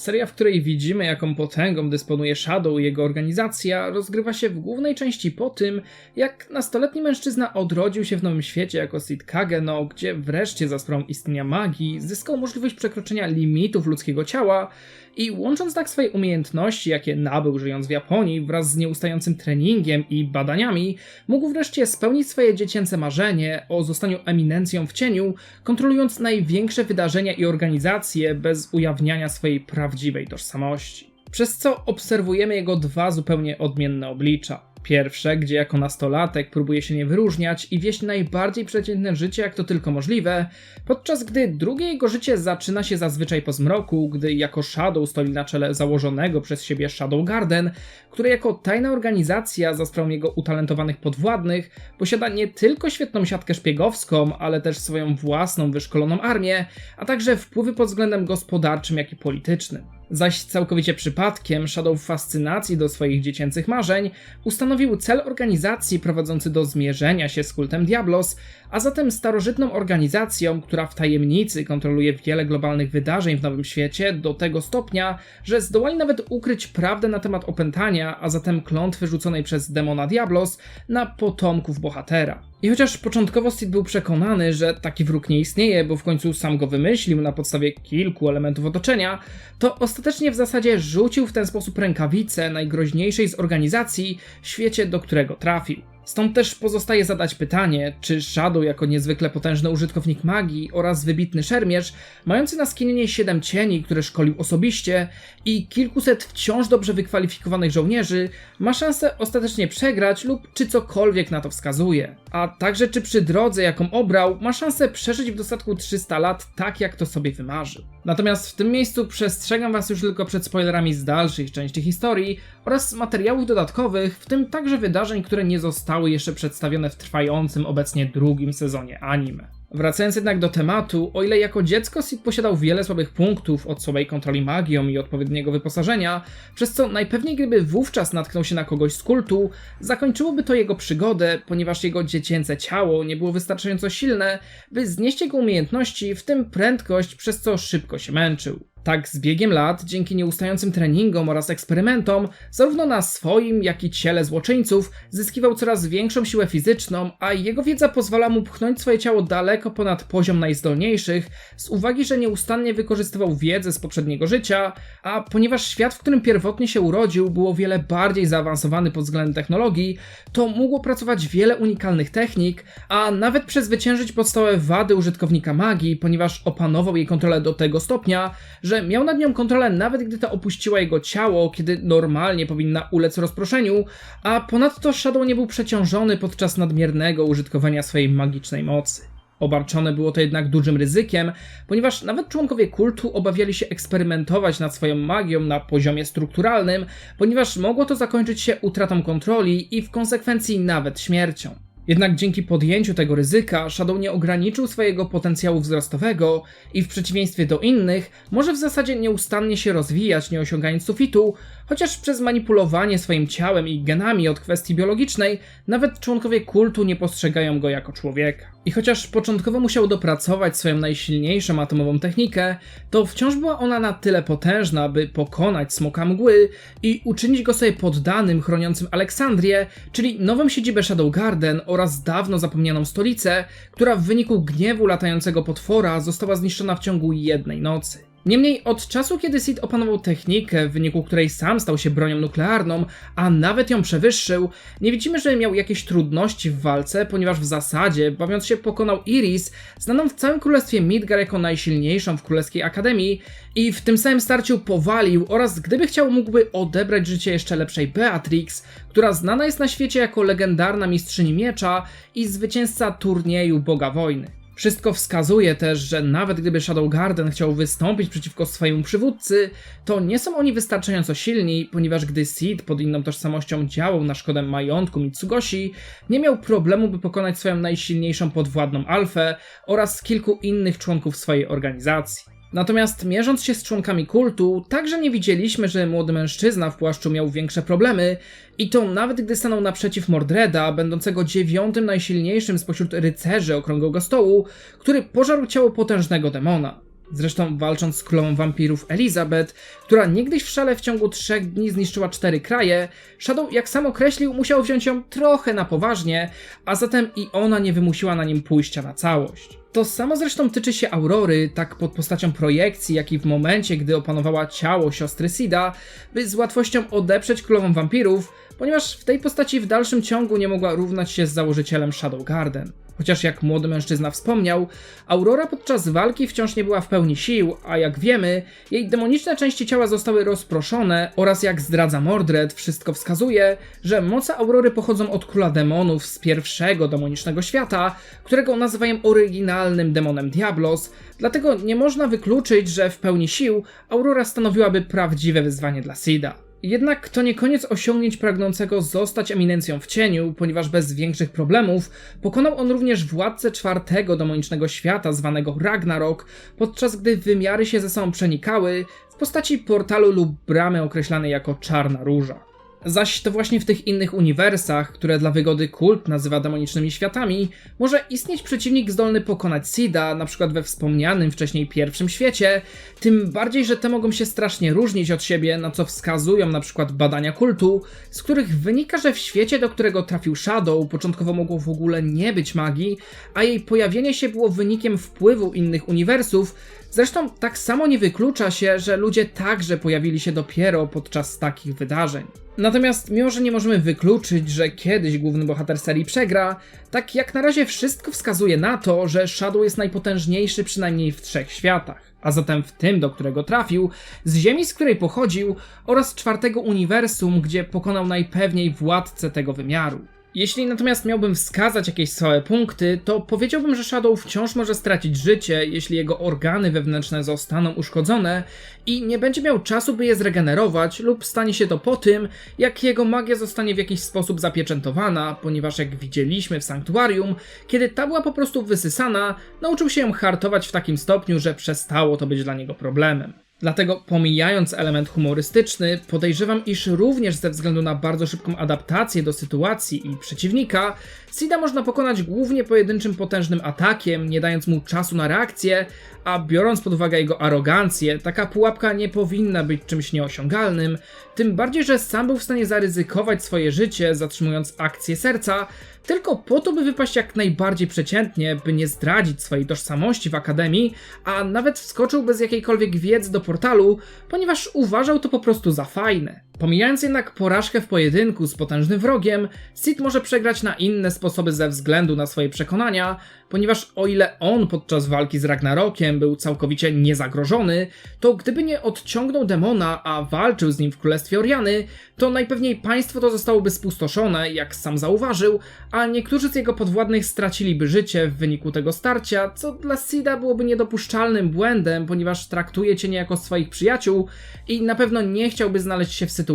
Seria, w której widzimy, jaką potęgą dysponuje Shadow i jego organizacja, rozgrywa się w głównej części po tym, jak nastoletni mężczyzna odrodził się w nowym świecie jako Sid Kageno, gdzie wreszcie za sprawą istnienia magii zyskał możliwość przekroczenia limitów ludzkiego ciała i łącząc tak swoje umiejętności, jakie nabył żyjąc w Japonii, wraz z nieustającym treningiem i badaniami, mógł wreszcie spełnić swoje dziecięce marzenie o zostaniu eminencją w cieniu, kontrolując największe wydarzenia i organizacje bez ujawniania swojej prawdziwej tożsamości. Przez co obserwujemy jego dwa zupełnie odmienne oblicza. Pierwsze, gdzie jako nastolatek próbuje się nie wyróżniać i wieść najbardziej przeciętne życie jak to tylko możliwe, podczas gdy drugie jego życie zaczyna się zazwyczaj po zmroku, gdy jako Shadow stoi na czele założonego przez siebie Shadow Garden, które jako tajna organizacja za sprawą jego utalentowanych podwładnych posiada nie tylko świetną siatkę szpiegowską, ale też swoją własną wyszkoloną armię, a także wpływy pod względem gospodarczym jak i politycznym zaś całkowicie przypadkiem Shadow w fascynacji do swoich dziecięcych marzeń ustanowił cel organizacji prowadzący do zmierzenia się z kultem Diablos, a zatem starożytną organizacją, która w tajemnicy kontroluje wiele globalnych wydarzeń w Nowym Świecie do tego stopnia, że zdołali nawet ukryć prawdę na temat opętania, a zatem klątwy rzuconej przez demona Diablos na potomków bohatera. I chociaż początkowo Sid był przekonany, że taki wróg nie istnieje, bo w końcu sam go wymyślił na podstawie kilku elementów otoczenia, to ostatecznie w zasadzie rzucił w ten sposób rękawicę najgroźniejszej z organizacji w świecie, do którego trafił. Stąd też pozostaje zadać pytanie, czy Shadow jako niezwykle potężny użytkownik magii oraz wybitny szermierz, mający na skinienie 7 cieni, które szkolił osobiście i kilkuset wciąż dobrze wykwalifikowanych żołnierzy, ma szansę ostatecznie przegrać lub czy cokolwiek na to wskazuje. A także czy przy drodze, jaką obrał, ma szansę przeżyć w dostatku 300 lat tak, jak to sobie wymarzył. Natomiast w tym miejscu przestrzegam Was już tylko przed spoilerami z dalszych części historii oraz materiałów dodatkowych, w tym także wydarzeń, które nie zostały jeszcze przedstawione w trwającym obecnie drugim sezonie anime. Wracając jednak do tematu, o ile jako dziecko Sid posiadał wiele słabych punktów od słabej kontroli magią i odpowiedniego wyposażenia, przez co najpewniej gdyby wówczas natknął się na kogoś z kultu, zakończyłoby to jego przygodę, ponieważ jego dziecięce ciało nie było wystarczająco silne, by znieść jego umiejętności, w tym prędkość, przez co szybko się męczył. Tak z biegiem lat, dzięki nieustającym treningom oraz eksperymentom, zarówno na swoim, jak i ciele złoczyńców, zyskiwał coraz większą siłę fizyczną, a jego wiedza pozwala mu pchnąć swoje ciało daleko ponad poziom najzdolniejszych, z uwagi, że nieustannie wykorzystywał wiedzę z poprzedniego życia, a ponieważ świat, w którym pierwotnie się urodził, był o wiele bardziej zaawansowany pod względem technologii, to mógł opracować wiele unikalnych technik, a nawet przezwyciężyć podstawowe wady użytkownika magii, ponieważ opanował jej kontrolę do tego stopnia, że miał nad nią kontrolę nawet gdy ta opuściła jego ciało, kiedy normalnie powinna ulec rozproszeniu, a ponadto Shadow nie był przeciążony podczas nadmiernego użytkowania swojej magicznej mocy. Obarczone było to jednak dużym ryzykiem, ponieważ nawet członkowie kultu obawiali się eksperymentować nad swoją magią na poziomie strukturalnym, ponieważ mogło to zakończyć się utratą kontroli i w konsekwencji nawet śmiercią. Jednak dzięki podjęciu tego ryzyka Shadow nie ograniczył swojego potencjału wzrostowego i w przeciwieństwie do innych może w zasadzie nieustannie się rozwijać, nie osiągając sufitu, chociaż przez manipulowanie swoim ciałem i genami od kwestii biologicznej nawet członkowie kultu nie postrzegają go jako człowieka. I chociaż początkowo musiał dopracować swoją najsilniejszą atomową technikę, to wciąż była ona na tyle potężna, by pokonać smoka mgły i uczynić go sobie poddanym chroniącym Aleksandrię, czyli nową siedzibę Shadow Garden oraz dawno zapomnianą stolicę, która w wyniku gniewu latającego potwora została zniszczona w ciągu jednej nocy. Niemniej od czasu, kiedy Sid opanował technikę, w wyniku której sam stał się bronią nuklearną, a nawet ją przewyższył, nie widzimy, że miał jakieś trudności w walce, ponieważ w zasadzie, bawiąc się, pokonał Iris, znaną w całym królestwie Midgar jako najsilniejszą w Królewskiej Akademii, i w tym samym starciu powalił oraz gdyby chciał mógłby odebrać życie jeszcze lepszej Beatrix, która znana jest na świecie jako legendarna mistrzyni miecza i zwycięzca turnieju Boga Wojny. Wszystko wskazuje też, że nawet gdyby Shadow Garden chciał wystąpić przeciwko swojemu przywódcy, to nie są oni wystarczająco silni, ponieważ gdy Sid pod inną tożsamością działał na szkodę majątku Mitsugoshi, nie miał problemu, by pokonać swoją najsilniejszą podwładną Alfę oraz kilku innych członków swojej organizacji. Natomiast mierząc się z członkami kultu, także nie widzieliśmy, że młody mężczyzna w płaszczu miał większe problemy i to nawet gdy stanął naprzeciw Mordreda, będącego dziewiątym najsilniejszym spośród rycerzy okrągłego stołu, który pożarł ciało potężnego demona. Zresztą walcząc z królową wampirów Elizabeth, która niegdyś w szale w ciągu trzech dni zniszczyła cztery kraje, Shadow, jak sam określił, musiał wziąć ją trochę na poważnie, a zatem i ona nie wymusiła na nim pójścia na całość. To samo zresztą tyczy się Aurory, tak pod postacią projekcji, jak i w momencie, gdy opanowała ciało siostry Sida, by z łatwością odeprzeć królową wampirów, ponieważ w tej postaci w dalszym ciągu nie mogła równać się z założycielem Shadow Garden. Chociaż jak młody mężczyzna wspomniał, Aurora podczas walki wciąż nie była w pełni sił, a jak wiemy, jej demoniczne części ciała zostały rozproszone oraz jak zdradza Mordred, wszystko wskazuje, że moce Aurory pochodzą od króla demonów z pierwszego demonicznego świata, którego nazywają oryginalnym demonem Diablos, dlatego nie można wykluczyć, że w pełni sił Aurora stanowiłaby prawdziwe wyzwanie dla Sida. Jednak to nie koniec osiągnięć pragnącego zostać eminencją w cieniu, ponieważ bez większych problemów pokonał on również władcę czwartego demonicznego świata zwanego Ragnarok, podczas gdy wymiary się ze sobą przenikały w postaci portalu lub bramy określanej jako Czarna Róża. Zaś to właśnie w tych innych uniwersach, które dla wygody kult nazywa demonicznymi światami, może istnieć przeciwnik zdolny pokonać Sida, na przykład we wspomnianym wcześniej pierwszym świecie, tym bardziej, że te mogą się strasznie różnić od siebie, na co wskazują na przykład badania kultu, z których wynika, że w świecie, do którego trafił Shadow, początkowo mogło w ogóle nie być magii, a jej pojawienie się było wynikiem wpływu innych uniwersów, Zresztą tak samo nie wyklucza się, że ludzie także pojawili się dopiero podczas takich wydarzeń. Natomiast mimo, że nie możemy wykluczyć, że kiedyś główny bohater serii przegra, tak jak na razie wszystko wskazuje na to, że Shadow jest najpotężniejszy przynajmniej w trzech światach. A zatem w tym, do którego trafił, z ziemi, z której pochodził, oraz czwartego uniwersum, gdzie pokonał najpewniej władcę tego wymiaru. Jeśli natomiast miałbym wskazać jakieś słabe punkty, to powiedziałbym, że Shadow wciąż może stracić życie, jeśli jego organy wewnętrzne zostaną uszkodzone i nie będzie miał czasu, by je zregenerować, lub stanie się to po tym, jak jego magia zostanie w jakiś sposób zapieczętowana, ponieważ jak widzieliśmy w sanktuarium, kiedy ta była po prostu wysysana, nauczył się ją hartować w takim stopniu, że przestało to być dla niego problemem. Dlatego pomijając element humorystyczny, podejrzewam, iż również ze względu na bardzo szybką adaptację do sytuacji i przeciwnika, Sida można pokonać głównie pojedynczym potężnym atakiem, nie dając mu czasu na reakcję, a biorąc pod uwagę jego arogancję, taka pułapka nie powinna być czymś nieosiągalnym, tym bardziej, że sam był w stanie zaryzykować swoje życie, zatrzymując akcję serca, tylko po to, by wypaść jak najbardziej przeciętnie, by nie zdradzić swojej tożsamości w akademii, a nawet wskoczył bez jakiejkolwiek wiedzy do portalu, ponieważ uważał to po prostu za fajne. Pomijając jednak porażkę w pojedynku z potężnym wrogiem, Sid może przegrać na inne sposoby ze względu na swoje przekonania, ponieważ o ile on podczas walki z Ragnarokiem był całkowicie niezagrożony, to gdyby nie odciągnął demona, a walczył z nim w Królestwie Oriany, to najpewniej państwo to zostałoby spustoszone, jak sam zauważył, a niektórzy z jego podwładnych straciliby życie w wyniku tego starcia, co dla Sida byłoby niedopuszczalnym błędem, ponieważ traktuje cię niejako swoich przyjaciół i na pewno nie chciałby znaleźć się w sytuacji,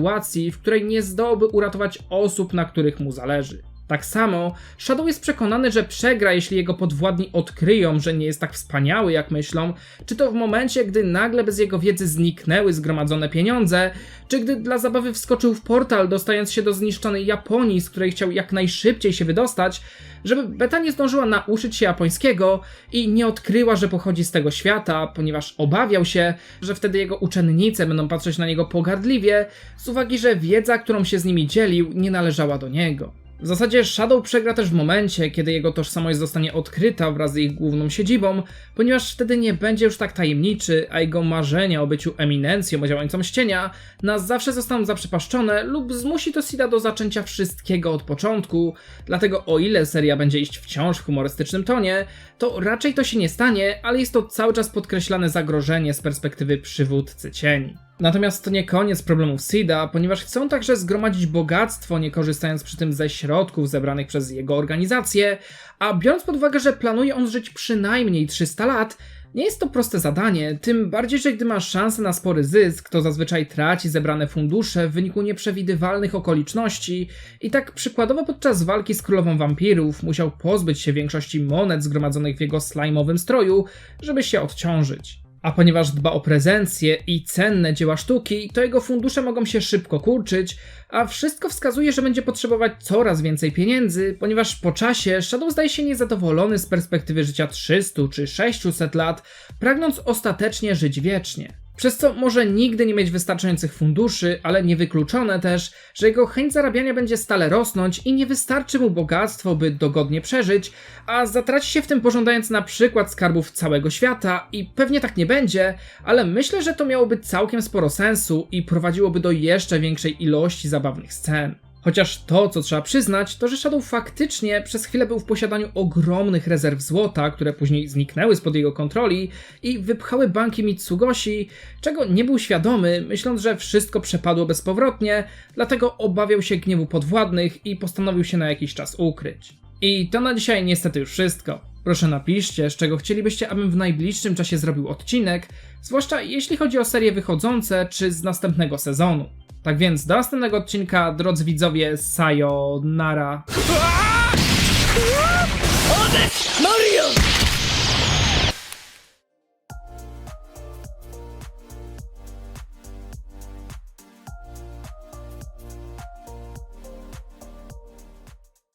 w której nie zdołałby uratować osób, na których mu zależy. Tak samo Shadow jest przekonany, że przegra, jeśli jego podwładni odkryją, że nie jest tak wspaniały, jak myślą, czy to w momencie, gdy nagle bez jego wiedzy zniknęły zgromadzone pieniądze, czy gdy dla zabawy wskoczył w portal, dostając się do zniszczonej Japonii, z której chciał jak najszybciej się wydostać, żeby Beta nie zdążyła nauczyć się japońskiego i nie odkryła, że pochodzi z tego świata, ponieważ obawiał się, że wtedy jego uczennice będą patrzeć na niego pogardliwie, z uwagi, że wiedza, którą się z nimi dzielił, nie należała do niego. W zasadzie Shadow przegra też w momencie, kiedy jego tożsamość zostanie odkryta wraz z ich główną siedzibą, ponieważ wtedy nie będzie już tak tajemniczy, a jego marzenia o byciu eminencją działającą ścienia na zawsze zostaną zaprzepaszczone lub zmusi to Sida do zaczęcia wszystkiego od początku. Dlatego o ile seria będzie iść wciąż w humorystycznym tonie, to raczej to się nie stanie, ale jest to cały czas podkreślane zagrożenie z perspektywy przywódcy cieni. Natomiast to nie koniec problemów SIDA, ponieważ chcą także zgromadzić bogactwo, nie korzystając przy tym ze środków zebranych przez jego organizację, a biorąc pod uwagę, że planuje on żyć przynajmniej 300 lat, nie jest to proste zadanie, tym bardziej, że gdy masz szansę na spory zysk, to zazwyczaj traci zebrane fundusze w wyniku nieprzewidywalnych okoliczności i tak przykładowo podczas walki z królową wampirów musiał pozbyć się większości monet zgromadzonych w jego slajmowym stroju, żeby się odciążyć. A ponieważ dba o prezencję i cenne dzieła sztuki, to jego fundusze mogą się szybko kurczyć, a wszystko wskazuje, że będzie potrzebować coraz więcej pieniędzy, ponieważ po czasie Shadow zdaje się niezadowolony z perspektywy życia 300 czy 600 lat, pragnąc ostatecznie żyć wiecznie. Przez co może nigdy nie mieć wystarczających funduszy, ale niewykluczone też, że jego chęć zarabiania będzie stale rosnąć i nie wystarczy mu bogactwo, by dogodnie przeżyć, a zatraci się w tym pożądając na przykład skarbów całego świata i pewnie tak nie będzie, ale myślę, że to miałoby całkiem sporo sensu i prowadziłoby do jeszcze większej ilości zabawnych scen. Chociaż to, co trzeba przyznać, to że Shadow faktycznie przez chwilę był w posiadaniu ogromnych rezerw złota, które później zniknęły spod jego kontroli i wypchały banki Mitsugoshi, czego nie był świadomy, myśląc, że wszystko przepadło bezpowrotnie, dlatego obawiał się gniewu podwładnych i postanowił się na jakiś czas ukryć. I to na dzisiaj niestety już wszystko. Proszę napiszcie, z czego chcielibyście, abym w najbliższym czasie zrobił odcinek, zwłaszcza jeśli chodzi o serie wychodzące czy z następnego sezonu. Tak więc do następnego odcinka, drodzy widzowie, sayonara.